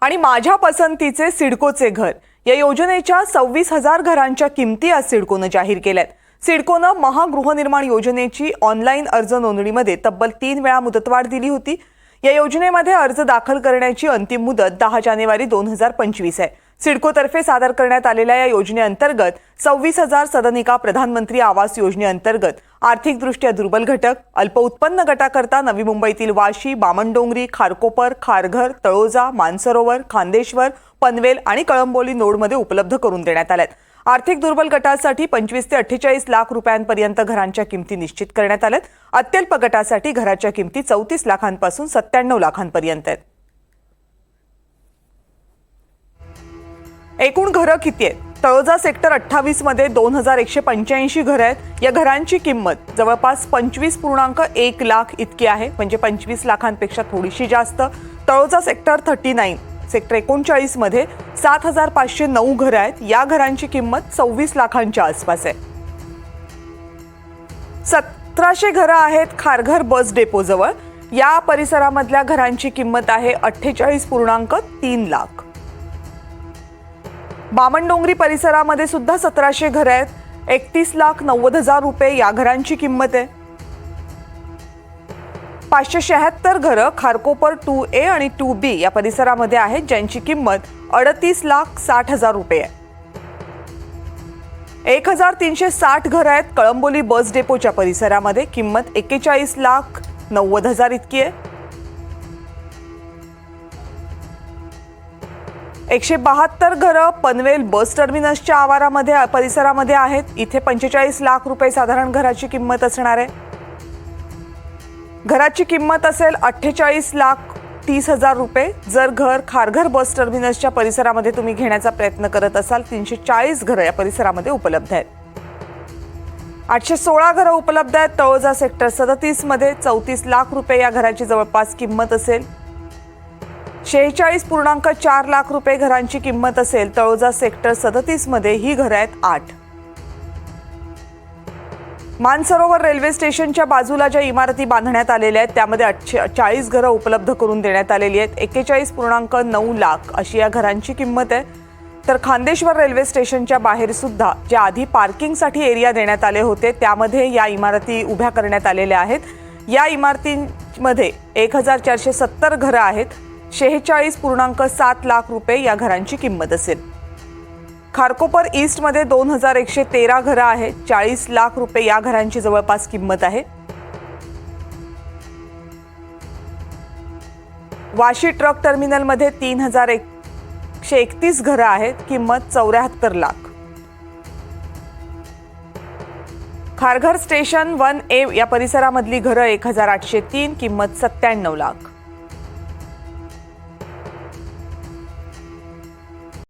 आणि माझ्या पसंतीचे सिडकोचे घर. या योजनेच्या सव्वीस हजार घरांच्या किमती आज सिडकोनं जाहीर केल्यात. सिडकोनं महागृहनिर्माण योजनेची ऑनलाईन अर्ज नोंदणीमध्ये तब्बल तीन वेळा मुदतवाढ दिली होती. या योजनेमध्ये अर्ज दाखल करण्याची अंतिम मुदत दहा जानेवारी दोन हजार पंचवीस आहे. सिडकोतर्फे सादर करण्यात आलेल्या या योजनेअंतर्गत सव्वीस हजार सदनिका प्रधानमंत्री आवास योजनेअंतर्गत आर्थिकदृष्ट्या दुर्बल घटक अल्प उत्पन्न गटाकरता नवी मुंबईतील वाशी बामणडोंगरी खारकोपर खारघर तळोजा मानसरोवर खांदेश्वर पनवेल आणि कळंबोली नोडमध्ये उपलब्ध करून देण्यात आल्यात. आर्थिक दुर्बल गटासाठी पंचवीस ते अठ्ठेचाळीस लाख रुपयांपर्यंत घरांच्या किमती निश्चित करण्यात आल्यात. अत्यल्प गटासाठी घराच्या किमती चौतीस लाखांपासून सत्त्याण्णव लाखांपर्यंत आहेत. एकूण घरं किती आहेत? तळोजा सेक्टर अठ्ठावीसमध्ये दोन हजार एकशे पंच्याऐंशी घरं आहेत. या घरांची किंमत जवळपास पंचवीस पूर्णांक एक लाख इतकी आहे. म्हणजे पंचवीस लाखांपेक्षा थोडीशी जास्त. Taloja sector thirty nine sector एकोणचाळीसमध्ये सात हजार पाचशे नऊ घरं आहेत. या घरांची किंमत सव्वीस लाखांच्या आसपास आहे. सतराशे घरं आहेत खारघर बस डेपोजवळ. या परिसरामधल्या घरांची किंमत आहे अठ्ठेचाळीस पूर्णांक तीन लाख. बामणडोंगरी परिसरामध्ये सुद्धा सतराशे घरं आहेत. एकतीस लाख नव्वद हजार रुपये या घरांची किंमत आहे. पाचशे शहात्तर घरं खारकोपर टू ए आणि टू बी या परिसरामध्ये आहेत ज्यांची किंमत अडतीस लाख साठ हजार रुपये आहे. एक हजार तीनशे साठ घरं आहेत कळंबोली बस डेपोच्या परिसरामध्ये. किंमत एक्केचाळीस लाख नव्वद हजार इतकी आहे. एकशे बहात्तर घरं पनवेल बस टर्मिनसच्या आवारामध्ये परिसरामध्ये आहेत. इथे पंचेचाळीस लाख रुपये साधारण घराची किंमत असणार आहे. घराची किंमत असेल अठ्ठेचाळीस लाख तीस हजार रुपये. जर घर खारघर बस टर्मिनसच्या परिसरामध्ये तुम्ही घेण्याचा प्रयत्न करत असाल तीनशे चाळीस घरं या परिसरामध्ये उपलब्ध आहेत. आठशे सोळा घरं उपलब्ध आहेत. तळोजा सेक्टर सदतीसमध्ये चौतीस लाख रुपये या घराची जवळपास किंमत असेल. शेहेचाळीस पूर्णांक चार लाख रुपये घरांची किंमत असेल तळोजा सेक्टर सदतीसमध्ये ही घरं आहेत आठ. मानसरोवर रेल्वे स्टेशनच्या बाजूला ज्या इमारती बांधण्यात आलेल्या आहेत त्यामध्ये आठशे चाळीस घरं उपलब्ध करून देण्यात आलेली आहेत. एक्केचाळीस पूर्णांक नऊ लाख अशी या घरांची किंमत आहे. तर खांदेश्वर रेल्वे स्टेशनच्या बाहेर सुद्धा जे आधी पार्किंगसाठी एरिया देण्यात आले होते त्यामध्ये या इमारती उभ्या करण्यात आलेल्या आहेत. या इमारतींमध्ये एक हजार चारशे सत्तर घरं आहेत. शेहेचाळीस पूर्णांक सात लाख रुपये या घरांची किंमत असेल. खारकोपर ईस्टमध्ये दोन हजार एकशे तेरा घरं आहेत. चाळीस लाख रुपये या घरांची जवळपास किंमत आहे. वाशी ट्रक टर्मिनलमध्ये तीन हजार एकशे एकतीस घरं आहेत. किंमत चौऱ्याहत्तर lakh. Kharghar station one A या परिसरामधली घरं एक हजार आठशे तीन. किंमत सत्त्याण्णव लाख.